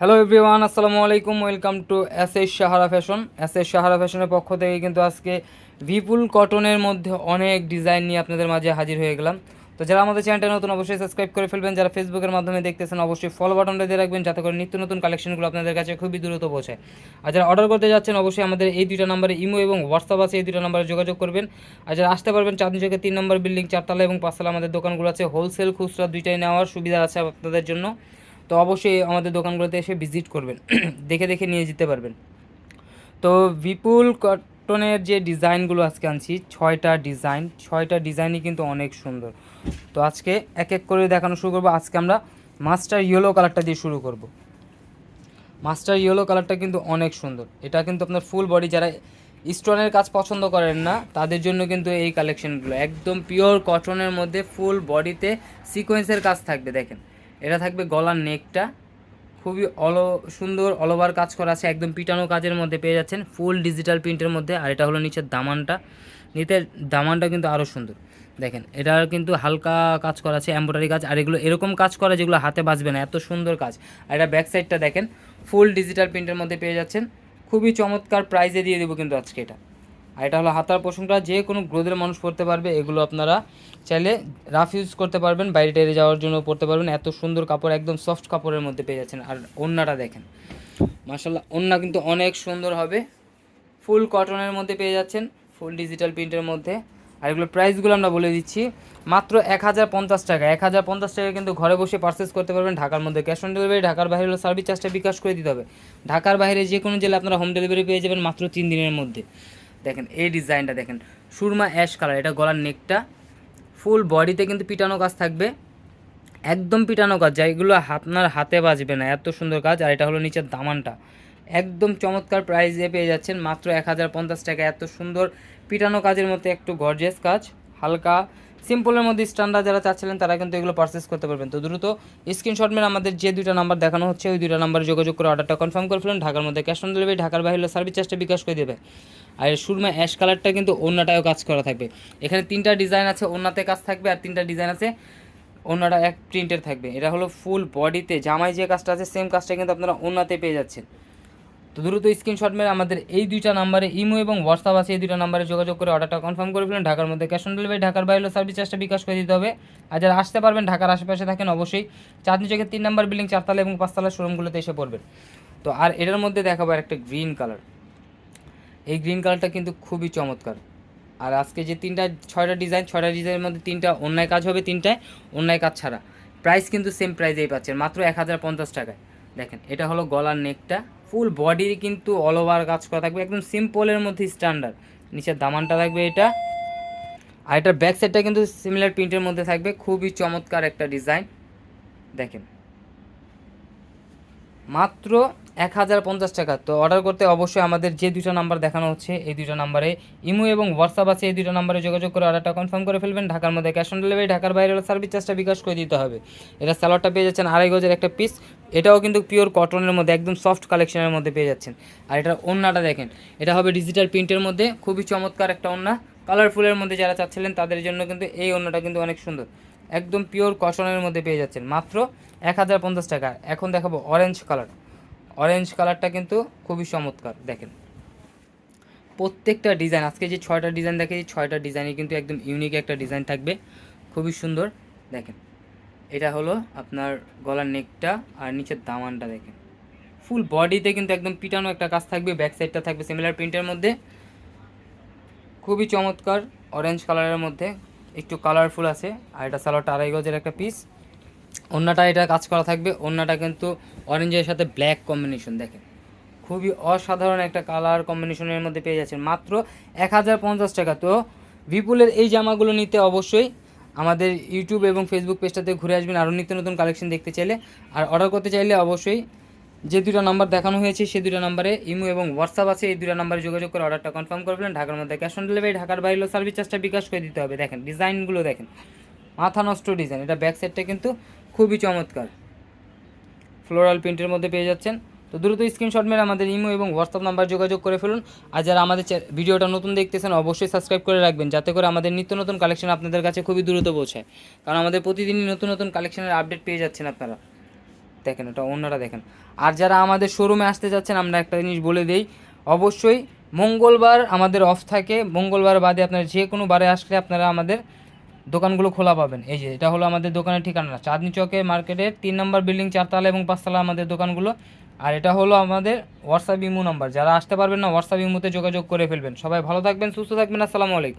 Hello everyone আসসালামু আলাইকুম welcome to S S Sahara fashion S S Sahara ফ্যাশনের পক্ষ থেকে কিন্তু আজকে ভিপুল কটনের মধ্যে অনেক ডিজাইন নিয়ে আপনাদের মাঝে হাজির হয়ে গেলাম। তো যারা আমাদের চ্যানেলটা নতুন, অবশ্যই সাবস্ক্রাইব করে ফেলবেন। যারা ফেসবুকের মাধ্যমে দেখতেছেন, অবশ্যই ফলো বাটনটা দিয়ে রাখবেন, যাতে করে নিত্য নতুন কালেকশনগুলো আপনাদের কাছে খুবই দ্রুত পৌঁছায় আর যারা অর্ডার করতে যাচ্ছেন, অবশ্যই আমাদের এই দুইটা নাম্বারে ইমো এবং হোয়াটসঅ্যাপ আছে, এই দুইটা নাম্বারে যোগাযোগ করবেন। আর যারা আসতে পারবেন চাঁদনি চোখে তিন নম্বর বিল্ডিং চারতলা এবং পাঁচতলা আমাদের দোকানগুলো আছে। হোলসেল খুচরা দুইটাই নেওয়ার সুবিধা আছে আপনাদের জন্য। তো অবশ্যই আমাদের দোকানগুলোতে এসে ভিজিট করবেন। দেখে দেখে নিয়ে যেতে পারবেন। তো বিপুল কটনের যে ডিজাইনগুলো আজকে আনছি, ছয়টা ডিজাইন, ছয়টা ডিজাইনই কিন্তু অনেক সুন্দর। তো আজকে এক এক করে দেখানো শুরু করব। আজকে আমরা মাস্টার ইয়েলো কালারটা দিয়ে শুরু করব। মাস্টার ইয়েলো কালারটা কিন্তু অনেক সুন্দর। এটা কিন্তু আপনার ফুল বডি যারা স্টোনের কাজ পছন্দ করেন না, তাদের জন্য কিন্তু এই কালেকশনগুলো একদম পিওর কটনের মধ্যে ফুল বডিতে সিকোয়েন্সের কাজ থাকবে, দেখেন। এটা থাকবে গলার নেকটা। খুবই অল, সুন্দর অলওভার কাজ করা আছে, একদম পিটানো কাজের মধ্যে পেয়ে যাচ্ছেন ফুল ডিজিটাল প্রিন্টের মধ্যে। আর এটা হলো নিচের দামানটা। নিতে দামানটা কিন্তু আরও সুন্দর। দেখেন এটার কিন্তু হালকা কাজ করা আছে এম্ব্রয়ডারি কাজ। আর এগুলো এরকম কাজ করা যেগুলো হাতে বাঁচবে না, এত সুন্দর কাজ। আর এটা ব্যাক সাইডটা দেখেন ফুল ডিজিটাল প্রিন্টের মধ্যে পেয়ে যাচ্ছেন। খুবই চমৎকার প্রাইজে দিয়ে দেবো কিন্তু আজকে এটা। আর এটা হলো হাতার পোষণটা যে কোনো গ্রোদের মানুষ পড়তে পারবে, এগুলো আপনারা চাইলে রাফ ইউজ করতে পারবেন, বাইরে টাইরে যাওয়ার জন্য পড়তে পারবেন। এত সুন্দর কাপড়, একদম সফট কাপড়ের মধ্যে পেয়ে যাচ্ছেন। আর ওড়নাটা দেখেন মার্শাল্লাহ ওড়না কিন্তু অনেক সুন্দর হবে। ফুল কটনের মধ্যে পেয়ে যাচ্ছেন, ফুল ডিজিটাল প্রিন্টের মধ্যে। আর এগুলো প্রাইসগুলো আমরা বলে দিচ্ছি, মাত্র এক হাজার পঞ্চাশ টাকা। এক হাজার পঞ্চাশ টাকা কিন্তু ঘরে বসে পারচেস করতে পারবেন ঢাকার মধ্যে। ক্যাশ অন ডেলিভারি ঢাকার বাইরে হলো সার্ভিস চার্জটা বিকাশ করে দিতে হবে। ঢাকার বাইরে যে কোনো জেলা আপনারা হোম ডেলিভারি পেয়ে যাবেন মাত্র তিন দিনের মধ্যে। দেখেন, এই ডিজাইনটা দেখেন। সুরমা অ্যাশ কালার, এটা গলার নেকটা। ফুল বডিতে কিন্তু পিটানো কাজ থাকবে। একদম পিটানো কাজ যেগুলো আপনার হাতে বাজবে না। এত সুন্দর কাজ, আর এটা হলো নিচের দামানটা। একদম চমৎকার প্রাইসে পেয়ে যাচ্ছেন, মাত্র এক হাজার পঞ্চাশ টাকা। এত সুন্দর পিটানো কাজের মতো একটু গর্জেস কাজ, হালকা সিম্পলের মধ্যে স্ট্যান্ডার্ড যারা চাচ্ছিলেন, তারা কিন্তু এগুলো পারচেস করতে পারবেন। তো দ্রুত স্ক্রিনশট মেরে আমাদের যে দুইটা নাম্বার দেখানো হচ্ছে, ওই দুইটা নাম্বারে যোগাযোগ করে অর্ডারটা কনফার্ম করে ফেলুন। ঢাকার মধ্যে ক্যাশ অন ডেলিভারি ঢাকার বাইরে সার্ভিস চার্জটা বিকাশ করে দেবে। আর সুরমা অ্যাশ কালারটা কিন্তু অন্যটায়ও কাজ করা থাকবে। এখানে তিনটা ডিজাইন আছে অন্যতে কাজ থাকবে, আর তিনটা ডিজাইন আছে অন্যটা এক প্রিন্টের থাকবে। এটা হলো ফুল বডিতে জামাই যে কাজটা আছে সেম কাজটা কিন্তু আপনারা অন্যতে পেয়ে যাচ্ছেন। তো দ্রুত স্ক্রিনশট মেরে আমাদের এই দুইটা নাম্বারে ইমো এবং হোয়াটসঅ্যাপ আছে, এই দুইটা নাম্বারে যোগাযোগ করে অর্ডারটা কনফার্ম করে ফেলেন। ঢাকার মধ্যে ক্যাশ অন ডেলিভারি ঢাকার বাইরে সার্ভিস চার্জটা বিকাশ করে দিতে হবে। আর যারা আসতে পারবেন, ঢাকার আশেপাশে থাকেন অবশ্যই চাঁদনি চকের তিন নাম্বার বিল্ডিং চারতলা এবং পাঁচতলা শোরুমগুলোতে এসে পড়বেন। তো আর এটার মধ্যে দেখাবো একটা গ্রিন কালার এই গ্রিন কালারটা কিন্তু খুবই চমৎকার। আর আজকে যে তিনটা, ছয়টা ডিজাইন ছয়টা ডিজাইনের মধ্যে তিনটা অন্যায় কাজ হবে, তিনটায় অন্যায় কাজ ছাড়া। প্রাইস কিন্তু সেম প্রাইসেই পাচ্ছেন, মাত্র এক হাজার পঞ্চাশ টাকায়। দেখেন, এটা হলো গলার নেকটা ফুল বডির কিন্তু অল ওভার কাজ করা থাকবে, একদম সিম্পলের মধ্যে স্ট্যান্ডার্ড নিচের দামানটা থাকবে এটা। আর এটার ব্যাক সাইডটা কিন্তু সিমিলার প্রিন্টের মধ্যে থাকবে, খুবই চমৎকার একটা ডিজাইন দেখেন। মাত্র এক হাজার পঞ্চাশ টাকা। তো অর্ডার করতে অবশ্যই আমাদের যে দুটো নাম্বার দেখানো হচ্ছে, এই দুটো নাম্বারে ইমো এবং হোয়াটসঅ্যাপ আছে, এই দুটো নাম্বারে যোগাযোগ করে অর্ডারটা কনফার্ম করে ফেলবেন। ঢাকার মধ্যে ক্যাশ অন ডেলিভারি ঢাকার বাইরে সার্ভিস চার্জটা বিকাশ করে দিতে হবে। এটা স্যালাডটা পেয়ে যাচ্ছেন আড়াই গজের একটা পিস এটাও কিন্তু পিওর কটনের মধ্যে, একদম সফট কালেকশনের মধ্যে পেয়ে যাচ্ছেন। আর এটা ওন্নাটা দেখেন, এটা হবে ডিজিটাল প্রিন্টের মধ্যে। খুবই চমৎকার একটা ওন্না। কালারফুলের মধ্যে যারা চাচ্ছিলেন, তাদের জন্য কিন্তু এই ওন্নাটা কিন্তু অনেক সুন্দর। একদম পিওর কটনের মধ্যে পেয়ে যাচ্ছেন। মাত্র এক হাজার পঞ্চাশ টাকা। এখন দেখাবো অরেঞ্জ কালার অরেঞ্জ কালারটা কিন্তু খুবই চমৎকার, দেখেন। প্রত্যেকটা ডিজাইন আজকে যে ছয়টা ডিজাইন দেখেছি ছয়টা ডিজাইনই কিন্তু একদম ইউনিক একটা ডিজাইন থাকবে। খুবই সুন্দর, দেখেন। এটা হলো আপনার গলার নেকটা আর নিচের দামানটা, দেখেন। ফুল বডিতে কিন্তু একদম পিটানো একটা কাজ থাকবে ব্যাক সাইডটা থাকবে সিমিলার প্রিন্টের মধ্যে। খুবই চমৎকার অরেঞ্জ কালারের মধ্যে একটু কালারফুল আছে, আর এটা সালোয়ারটা আড়াই একটা পিস অন্যটা এটা কাজ করা থাকবে অন্যটা কিন্তু অরেঞ্জের সাথে ব্ল্যাক কম্বিনেশন দেখেন। খুবই অসাধারণ একটা কালার কম্বিনেশনের মধ্যে পেয়ে যাচ্ছেন। মাত্র এক হাজার পঞ্চাশ টাকা। তো বিপুলের এই জামাগুলো নিতে অবশ্যই আমাদের ইউটিউব এবং ফেসবুক পেজটাতে ঘুরে আসবেন। আরও নিত্য নতুন কালেকশন দেখতে চাইলে। আর অর্ডার করতে চাইলে অবশ্যই যে দুটো নাম্বার দেখানো হয়েছে সেই দুটো নাম্বারে ইমো এবং হোয়াটসঅ্যাপ আছে। এই দুটো নাম্বারে যোগাযোগ করে অর্ডারটা কনফার্ম করবেন ঢাকার মধ্যে ক্যাশ অন ডেলিভারি ঢাকার বাইরে সার্ভিস চার্জটা বিকাশ করে দিতে হবে। দেখেন ডিজাইনগুলো দেখেন। মাথা নষ্ট ডিজাইন এটা ব্যাক সাইডটা কিন্তু খুবই চমৎকার। ফ্লোরাল প্রিন্টের মধ্যে পেয়ে যাচ্ছেন। তো দ্রুত স্ক্রিনশট মেরে আমাদের ইমো এবং হোয়াটসঅ্যাপ নাম্বার যোগাযোগ করে ফেলুন। আর যারা আমাদের ভিডিওটা নতুন দেখতেছেন, অবশ্যই সাবস্ক্রাইব করে রাখবেন, যাতে করে আমাদের নিত্য নতুন কালেকশন আপনাদের কাছে খুবই দ্রুত পৌঁছায়। কারণ আমাদের প্রতিদিনই নতুন নতুন কালেকশনের আপডেট পেয়ে যাচ্ছেন আপনারা। দেখেন এটা অন্যরা দেখেন। আর যারা আমাদের শোরুমে আসতে যাচ্ছেন, আমরা একটা জিনিস বলে দেই। অবশ্যই মঙ্গলবার আমাদের অফ থাকে। মঙ্গলবার বাদে আপনারা যে কোনো বারে আসলে আপনারা আমাদের দোকানগুলো খোলা পাবেন। এই যে, এটা হলো আমাদের দোকানের ঠিকানা। চাঁদনি চকে মার্কেটের তিন নম্বর বিল্ডিং চারতলা এবং পাঁচতলা আমাদের দোকানগুলো। আর এটা হলো আমাদের হোয়াটসঅ্যাপ ইমো নাম্বার যারা আসতে পারবেন না হোয়াটসঅ্যাপ ইমোতে যোগাযোগ করে ফেলবেন। সবাই ভালো থাকবেন, সুস্থ থাকবেন। আসসালামু আলাইকুম।